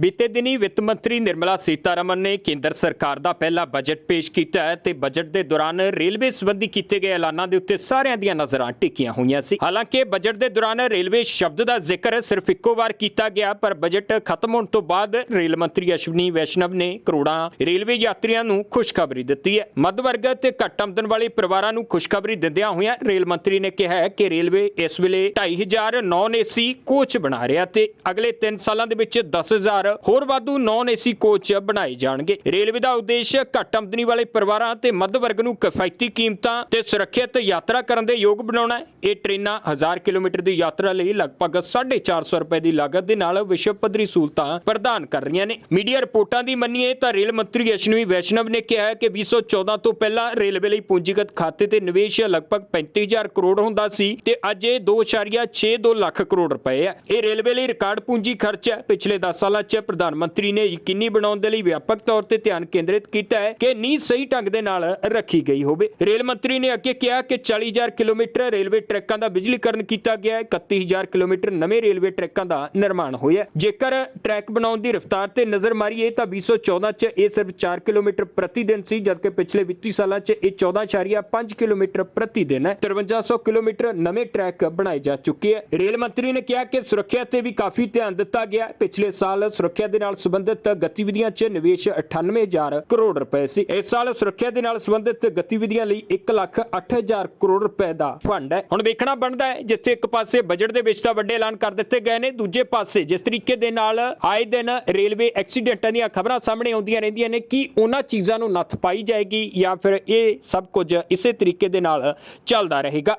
ਬੀਤੇ ਦਿਨੀ ਵਿੱਤ ਮੰਤਰੀ ਨਿਰਮਲਾ ਸੀਤਾਰਮਨ ਨੇ ਕੇਂਦਰ ਸਰਕਾਰ ਦਾ ਪਹਿਲਾ ਬਜਟ ਪੇਸ਼ ਕੀਤਾ ਹੈ ਤੇ ਬਜਟ ਦੇ ਦੌਰਾਨ ਰੇਲਵੇ ਸੰਬੰਧੀ ਕੀਤੇ ਗਏ ਐਲਾਨਾਂ ਦੇ ਉੱਤੇ ਸਾਰਿਆਂ ਦੀਆਂ ਨਜ਼ਰਾਂ ਟਿਕੀਆਂ ਹੋਈਆਂ ਸੀ। ਹਾਲਾਂਕਿ ਬਜਟ ਦੇ ਦੌਰਾਨ ਰੇਲਵੇ ਸ਼ਬਦ ਦਾ ਜ਼ਿਕਰ ਸਿਰਫ ਇੱਕੋ ਵਾਰ ਕੀਤਾ ਗਿਆ, ਪਰ ਬਜਟ ਖਤਮ ਹੋਣ ਤੋਂ ਬਾਅਦ ਰੇਲ ਮੰਤਰੀ ਅਸ਼ਵਨੀ ਵੈਸ਼ਨਵ ਨੇ ਕਰੋੜਾਂ ਰੇਲਵੇ ਯਾਤਰੀਆਂ ਨੂੰ ਖੁਸ਼ਖਬਰੀ ਦਿੱਤੀ ਹੈ। ਮੱਧ ਵਰਗ ਤੇ ਘੱਟ ਆਮਦਨ ਵਾਲੇ ਪਰਿਵਾਰਾਂ ਨੂੰ ਖੁਸ਼ਖਬਰੀ ਦਿੰਦਿਆਂ ਹੋਇਆਂ ਰੇਲ ਮੰਤਰੀ ਨੇ ਕਿਹਾ ਕਿ ਰੇਲਵੇ ਇਸ ਵੇਲੇ 2500 ਨਾਨ ਏਸੀ ਕੋਚ ਬਣਾ ਰਿਹਾ ਤੇ ਅਗਲੇ 3 ਸਾਲਾਂ ਦੇ ਵਿੱਚ 10000 ਹੋਰ ਵਾਧੂ ਨਾਨ ਏਸੀ ਕੋਚ ਬਣਾਏ ਜਾਣਗੇ। ਰੇਲਵੇ ਦਾ ਉਦੇਸ਼ ਘੱਟ ਆਮਦਨੀ ਵਾਲੇ ਪਰਿਵਾਰਾਂ ਤੇ ਮੱਧ ਵਰਗ ਨੂੰ ਕਿਫਾਇਤੀ ਕੀਮਤਾਂ ਤੇ ਸੁਰੱਖਿਅਤ ਯਾਤਰਾ ਕਰਨ ਦੇ ਯੋਗ ਬਣਾਉਣਾ ਹੈ। ਇਹ ਟ੍ਰੇਨਾਂ 1000 ਕਿਲੋਮੀਟਰ ਦੀ ਯਾਤਰਾ ਲਈ ਲਗਭਗ 450 ਰੁਪਏ ਦੀ ਲਾਗਤ ਦੇ ਨਾਲ ਵਿਸ਼ਵ ਪੱਧਰੀ ਸਹੂਲਤਾਂ ਪ੍ਰਦਾਨ ਕਰ ਰਹੀਆਂ ਨੇ। ਮੀਡੀਆ ਰਿਪੋਰਟਾਂ ਦੀ ਮੰਨੀਏ ਤਾਂ ਰੇਲ ਮੰਤਰੀ ਅਸ਼ਵਨੀ ਵੈਸ਼ਨਵ ਨੇ ਕਿਹਾ ਹੈ ਕਿ 2014 ਤੋਂ ਪਹਿਲਾਂ ਰੇਲਵੇ ਲਈ ਪੂੰਜੀਗਤ ਖਾਤੇ ਤੇ ਨਿਵੇਸ਼ ਲਗਭਗ 35000 ਕਰੋੜ ਹੁੰਦਾ ਸੀ ਤੇ ਅੱਜ ਇਹ 2.62 ਲੱਖ ਕਰੋੜ ਰੁਪਏ ਹੈ। ਇਹ ਰੇਲਵੇ ਲਈ ਰਿਕਾਰਡ ਪੂੰਜੀ ਖਰਚ ਹੈ। ਪਿਛਲੇ 10 ਸਾਲਾਂ 'ਚ ਪ੍ਰਧਾਨ ਮੰਤਰੀ ਨੇ ਯਕੀਨੀ ਬਣਾਉਣ ਦੇ ਲਈ ਵਿਆਪਕ ਤੌਰ ਤੇ ਧਿਆਨ ਕੇਂਦਰਿਤ ਕੀਤਾ ਹੈ ਕਿ ਨੀਂਹ ਸਹੀ ਢੰਗ ਦੇ ਨਾਲ ਰੱਖੀ ਗਈ ਹੋਵੇ। ਰੇਲ ਮੰਤਰੀ ਨੇ ਅੱਗੇ ਕਿਹਾ ਕਿ 40000 ਕਿਲੋਮੀਟਰ ਰੇਲਵੇ ਟਰੈਕਾਂ ਦਾ ਬਿਜਲੀਕਰਨ ਕੀਤਾ ਗਿਆ ਹੈ। 31000 ਕਿਲੋਮੀਟਰ ਨਵੇਂ ਰੇਲਵੇ ਟਰੈਕਾਂ ਦਾ ਨਿਰਮਾਣ ਹੋਇਆ ਜੇਕਰ ਟਰੈਕ ਬਣਾਉਣ ਦੀ ਰਫ਼ਤਾਰ ਤੇ ਨਜ਼ਰ ਮਾਰੀਏ ਤਾਂ 2014 'ਚ ਇਹ ਸਿਰਫ 4 ਕਿਲੋਮੀਟਰ ਪ੍ਰਤੀ ਦਿਨ ਸੀ, ਜਦਕਿ ਪਿਛਲੇ ਵਿੱਤੀ ਸਾਲਾਂ 'ਚ ਇਹ 14.5 ਕਿਲੋਮੀਟਰ ਪ੍ਰਤੀ ਦਿਨ ਹੈ। 5300 ਕਿਲੋਮੀਟਰ ਨਵੇਂ ਟਰੈਕ ਬਣਾਏ ਜਾ ਚੁੱਕੇ ਹੈ। ਰੇਲ ਮੰਤਰੀ ਨੇ ਕਿਹਾ ਕਿ ਸੁਰੱਖਿਆ ਤੇ ਵੀ ਕਾਫੀ ਧਿਆਨ ਦਿੱਤਾ ਗਿਆ ਪਿਛਲੇ ਸਾਲ ਸੁਰੱਖਿਆ ਦੇ ਨਾਲ ਸੰਬੰਧਿਤ ਗਤੀਵਿਧੀਆਂ 'ਚ ਨਿਵੇਸ਼ 98000 ਕਰੋੜ ਰੁਪਏ ਸੀ। ਇਸ ਸਾਲ ਸੁਰੱਖਿਆ ਦੇ ਨਾਲ ਸੰਬੰਧਿਤ ਗਤੀਵਿਧੀਆਂ ਲਈ 1 ਲੱਖ 8000 ਕਰੋੜ ਰੁਪਏ ਦਾ ਫੰਡ ਹੈ। ਹੁਣ ਵੇਖਣਾ ਬਣਦਾ ਹੈ, ਜਿੱਥੇ ਇੱਕ ਪਾਸੇ ਬਜਟ ਦੇ ਵਿੱਚ ਤਾਂ ਵੱਡੇ ਐਲਾਨ ਕਰ ਦਿੱਤੇ ਗਏ ਨੇ, ਦੂਜੇ ਪਾਸੇ ਜਿਸ ਤਰੀਕੇ ਦੇ ਨਾਲ ਆਏ ਦਿਨ ਰੇਲਵੇ ਐਕਸੀਡੈਂਟਾਂ ਦੀਆਂ ਖਬਰਾਂ ਸਾਹਮਣੇ ਆਉਂਦੀਆਂ ਰਹਿੰਦੀਆਂ ਨੇ, ਕਿ ਉਹਨਾਂ ਚੀਜ਼ਾਂ ਨੂੰ ਨੱਥ ਪਾਈ ਜਾਏਗੀ ਜਾਂ ਫਿਰ ਇਹ ਸਭ ਕੁਝ ਇਸੇ ਤਰੀਕੇ ਦੇ ਨਾਲ ਚੱਲਦਾ ਰਹੇਗਾ।